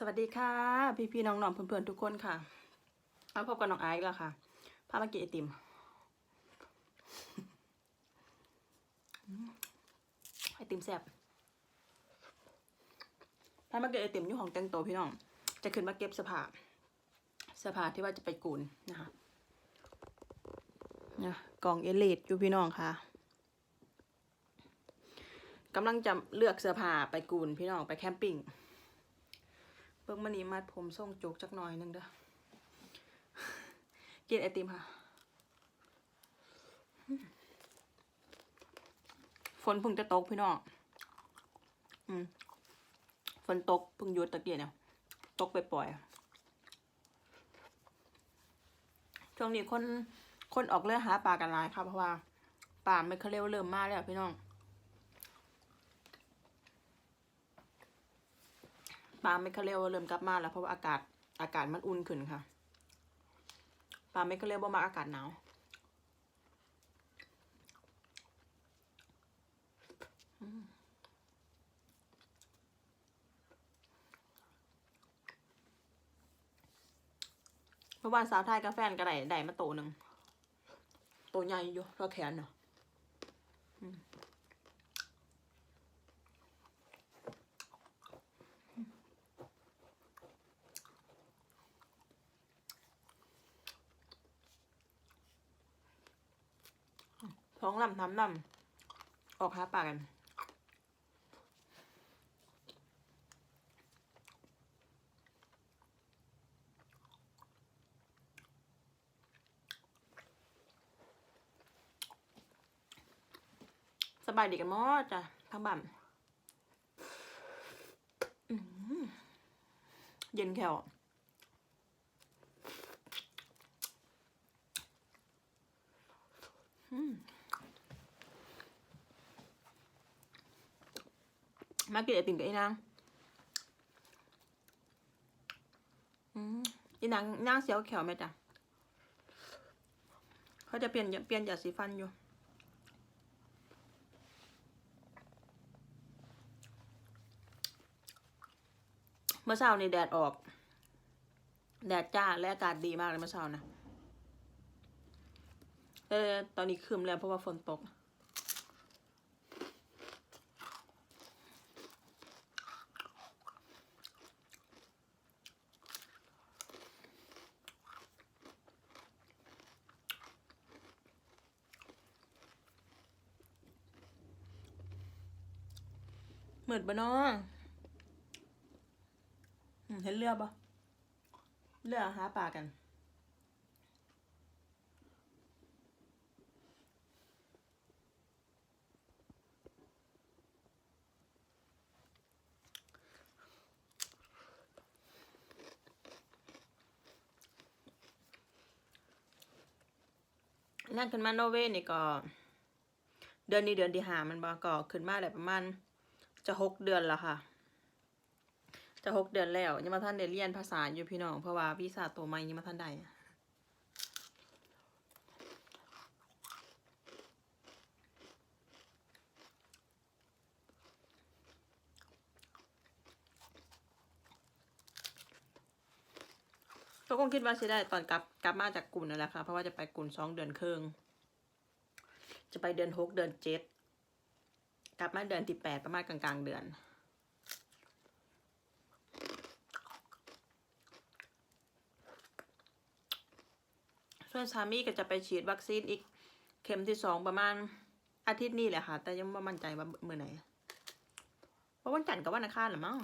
สวัสดีค่ะ พี่พี่น้องๆเพื่อนๆทุกคนค่ะมาพบกับน้องไอซ์แล้วค่ะพามากินไอติมไอติมแซ่บพามากินไอติมอยู่ของแต่งตัวพี่น้อง จะขึ้นมาเก็บสื้อผ้าสื้อผ้าที่ว่าจะไปกูนนะคะนี่กล่องเอลิทอยู่พี่น้องค่ะกำลังจะเลือกเสื้อผ้าไปกูนพี่น้องไปแคมปิ้ง เบิ่งมันนี้มัดผมส่งโจกจักหน่อยหนึ่งเด้อกินไอติมค่ะ ฝนเพิ่งจะตกพี่น้องอืมฝนตกเพิ่งหยุดตะเกียเนี่ยตกไปปล่อยช่วงนี้คนคนออกเรือหาปลากันหลายครับเพราะว่าปลาไม่เคาเร็วเริ่มมาแล้วพี่น้อง ปลาเมคาเรลเริ่มกลับมาแล้วเพราะว่าอากาศอากาศมันอุ่นขึ้นค่ะปลาเมคาเรลบ่มาอากาศหนาวอืมเมื่อวานสาวไทยกับแฟนก็ได้ได้มาโตหนึ่งโตใหญ่อยู่เท่าแขนเนาะ ท้องลำทำลำออกหาปลากัน สบายดีกันมดจ้ะทั้งบ้านเย็นแค่อืม มากินไอติมกับไอ้นางอืมไอ้นางนางเสียวแขวไหมจ๊ะเขาจะเปลี่ยนเปลี่ยนยาสีฟันอยู่ เมื่อเช้านี่แดดออก แดดจ้าและอากาศดีมากเลยเมื่อเช้านะเออตอนนี้คืมแล้วเพราะว่าฝนตก เหมือนปะนาะอืมเห็นเรือปะเรือหาปลากัน นั่นขึ้นมาโนเวนี่ก็ เดือนนี้เดือนที่หามันบอกก็ขึ้นมาได้ประมาณ จะหกเดือนแล้วค่ะ จะหกเดือนแล้วยังมาท่านได้เรียนภาษาอยู่พี่น้อง เพราะว่าวีซ่าตัวใหม่ยังมาท่านได้ก็คงคิดว่าสิได้ตอนกลับกลับมาจากกุ่นนั่นแหละค่ะ เพราะว่าจะไปกุ่นสองเดือนครึ่งจะไปเดือนหกเดือนเจ็ด กลับมาเดือนที่แปดประมาณกลางๆเดือนส่วนสามีก็จะไปฉีดวัคซีนอีกเข็มที่สองประมาณอาทิตย์นี้แหละค่ะ แต่ยังไม่มั่นใจว่าเมื่อไหร่เพราะวันจันทร์กับวันอังคารหรือมั้ง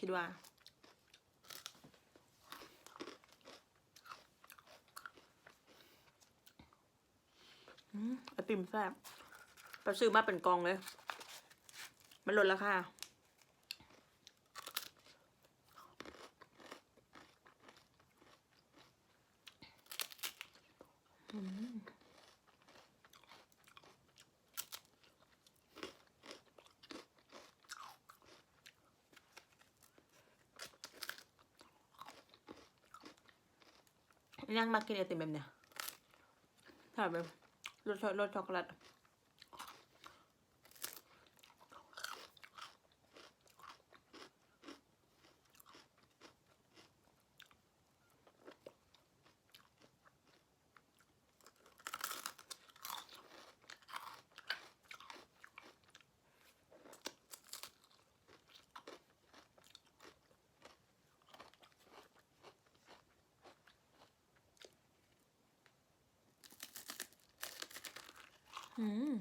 คิดว่าอืมไอติมแซ่บไปซื้อมาเป็นกองเลย มันลดราคาอืมยังมากินไอติมแบบเนี้ยถ้าแบบรสช็อกรสช็อกโกแลต อืม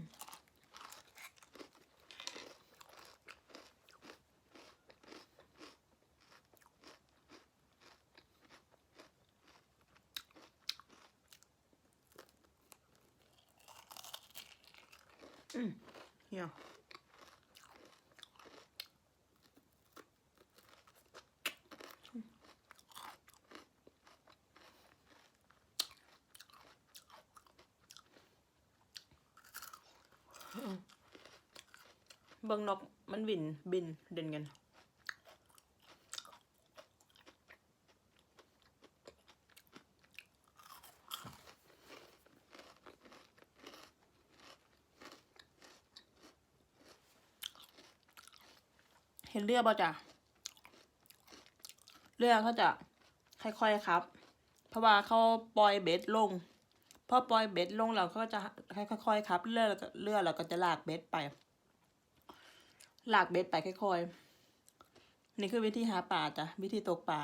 อืม เบิงนกมันบินบินเด่นกัน เห็นเรือบ่ะจ้ะเรือเขาจะค่อยๆครับ เพราะว่าเขาปล่อยเบ็ดลงพอปล่อยเบ็ดลงเขาก็จะค่อยๆครับเรือแล้วก็เรือแล้วก็จะลากเบ็ดไป ลากเบ็ดไปค่อยๆ นี่คือวิธีหาปลาจ้ะ วิธีตกปลา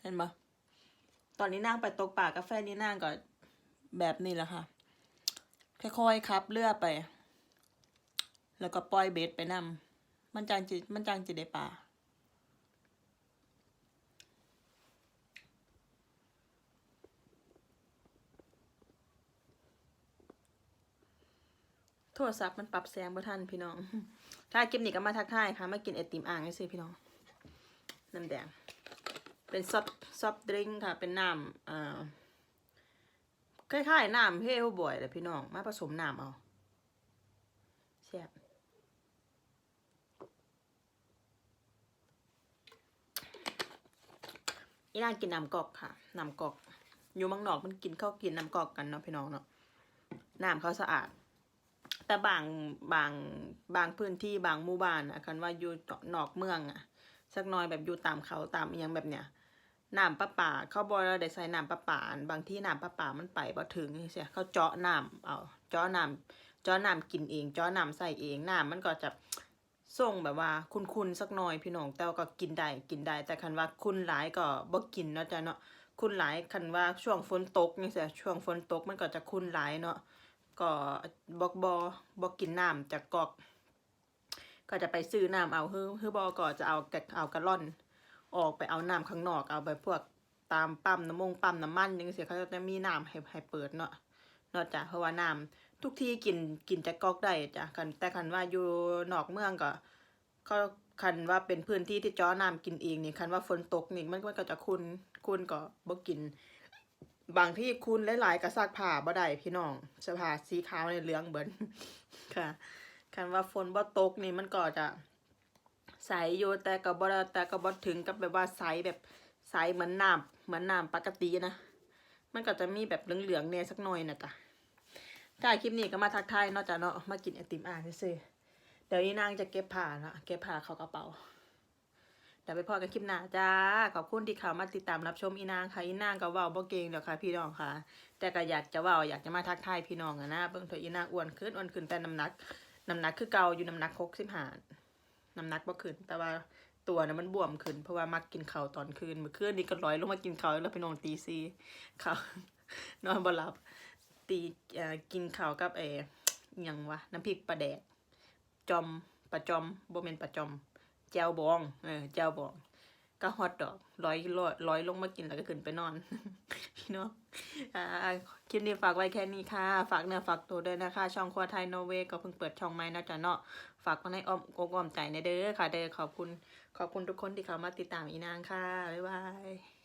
เห็นปะตอนนี้นั่งไปตกปลากาแฟนี่นั่งก็แบบนี้แหละค่ะ ค่อยๆครับเลือไป แล้วก็ปล่อยเบ็ดไปนำมันจังจิมันจังจิได้ปลา โทรศัพท์มันปรับแสงบ่ทันพี่น้อง ถ้าคลิปนี้ก็มาทักทายค่ะ มากินไอติมอ่างนี่สิพี่น้อง น้ำแดง เป็นซอฟซอฟดริงค่ะ เป็นน้ำอ่าคล้ายๆน้ำเฮลบ่อยเลยพี่น้อง มาผสมน้ำเอาแซ่บอีนางกินน้ำกอกค่ะ น้ำกอก อยู่มังนอกมันกินข้าวกินน้ำกอกกันเนาะพี่น้องเนาะ น้ำเขาสะอาด แต่บางบางบางพื้นที่บางหมู่บ้านอะคันว่าอยู่นอกเมืองอะสักหน้อยแบบอยู่ตามเขาตามอหยังแบบเนี้ยน้ำประปาเขาบอกเราได้ใส่น้ำประปานบางที่น้ำประปามันไปบ่ถึงเสียเขาเจาะน้ำเอาเจาะน้ำเจาะน้ำกินเอง เจาะน้ำใส่เองน้ำมันก็จะส่งแบบว่าคุณๆสักหน่อยพี่น้องแต่ก็กินได้กินได้ แต่คันว่าคุณหลายก็บ่กินเนาะจ้ะเนาะคุณหลายคันว่าช่วงฝนตกนี่เสียช่วงฝนตกมันก็จะคุณหลายเนาะ ก็บอกบอบอกกินน้ำจากกอก ก็จะไปซื้อน้ำเอาฮือฮือบอก็จะเอากะเอากระล่อน ออกไปเอาน้ำข้างนอกเอาไปพวกตามปั๊มน้ำมงปั๊มน้ำมันยังเสียเขาจะมีน้ำให้ให้เปิดเนาะเนาะจ้ะเพราะว่าน้ำทุกที่กินกินจากกอกได้จ้ะกันแต่คันว่าอยู่นอกเมืองก็เขาคันว่าเป็นพื้นที่ที่จ้อน้ำกินเองนี่คันว่าฝนตกนี่มันมันก็จะคุณคุณก็บ่กิน บางที่คุณหลายๆกระซักผ้าบ่ได้พี่น้องเสื้อผ้าสีขาวในเหลืองเบิดค่ะคันว่าฝนบ่ตกนี่มันก็จะใสอยู่แต่ก็บ่ได้แต่ก็บ่ถึงกับแบบว่าใสแบบใสเหมือนน้ำเหมือนน้ำปกตินะมันก็จะมีแบบเหลืองๆเนี่ยสักหน่อยนะจ๊ะถ้าคลิปนี้ก็มาทักทายเนอกจากเนาะมากินไอติมอ่างซื่อๆเดี๋ยวนี้นางจะเก็บผ้าละเก็บผ้าเข้ากระเป๋า เดี๋ยวไปพอกันคลิปหน้าจ้า ขอบคุณที่เข้ามาติดตามรับชมอีนางค่ะ อีนางก็เว้าบ่เก่งเดี๋ยวค่ะ พี่น้องค่ะ แต่ก็อยากจะเว้าอยากจะมาทักทายพี่น้องอะนะเบิ่งเถอะอีนางอ้วนขึ้นอ้วนขึ้นแต่น้ำหนักน้ำหนักคือเก่าอยู่น้ำหนักหกสิบห้าน้ำหนักบ่ขึ้น แต่ว่าตัวน่ะมันบวมขึ้นเพราะว่ามักกินข้าวตอนคืนเมื่อคืนนี้ก็ร้อยลงมากินข้าวแล้วพี่น้องตีซีข้าวนอนบ่หลับ ตีอ่อกินข้าวกับเอยังวะน้ำพริกปลาแดกจอมปลาจอมโบ่แม่นปลาจอม แจวบอง เออแจวบอง ก็ฮอตดอกร้อยร้อยร้อยลงมากินแล้วก็ขึ้นไปนอน พี่น้องอ่าคลิปนี้ฝากไว้แค่นี้ค่ะ ฝากเนื้อฝากตัวด้วยนะคะ ช่องครัวไทยโนเวก็เพิ่งเปิดช่องใหม่นะจ๊ะเนาะ ฝากมาในอ้อมกอ้อมใจในเด้อค่ะ เด้อขอบคุณ ขอบคุณทุกคนที่เข้ามาติดตามอีนางค่ะ บ๊ายบาย